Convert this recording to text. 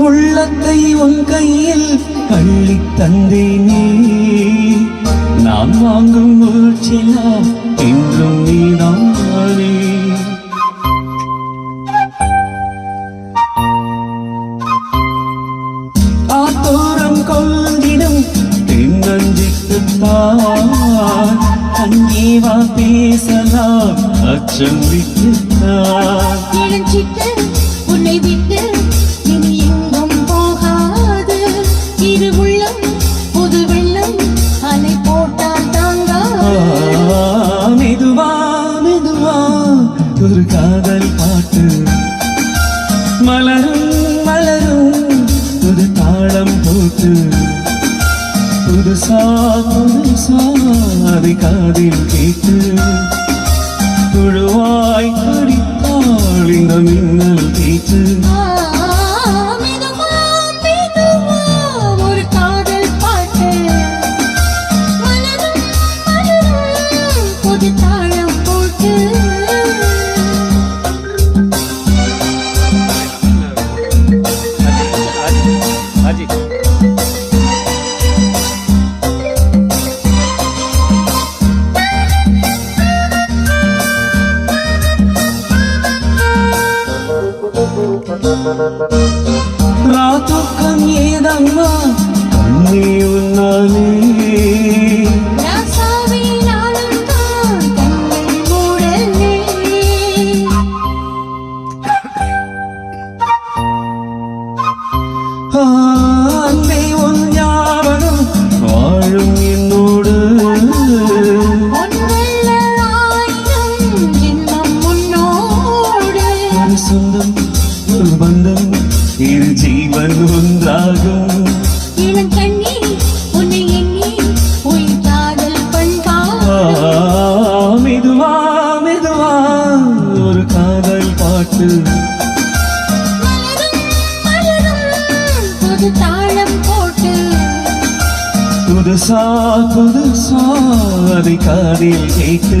உள்ளத்தை உன் கையில் அள்ளி தந்தேனே. நான் வாங்கும் மூச்செல்லாம் என்றும் நீதானே ஆத்தோரம் கொள்ளிடம் தென்னஞ்சிட்டுத்தான் அங்கேவா பேசலாம் அச்சம் விட்டுத்தான் தாளம் புதுசா புதுசா அதை காதில் கேட்டு புழுவாய் கடித்தாள் இந்த மின்னல் கேட்டு சொந்தம் ஒரு பந்தம் இரு ஜீவன் ஒன்றாகும். மெதுவா மெதுவா ஒரு காதல் போட்டு. புதுசா புதுசா அதை காதில் கேட்டு.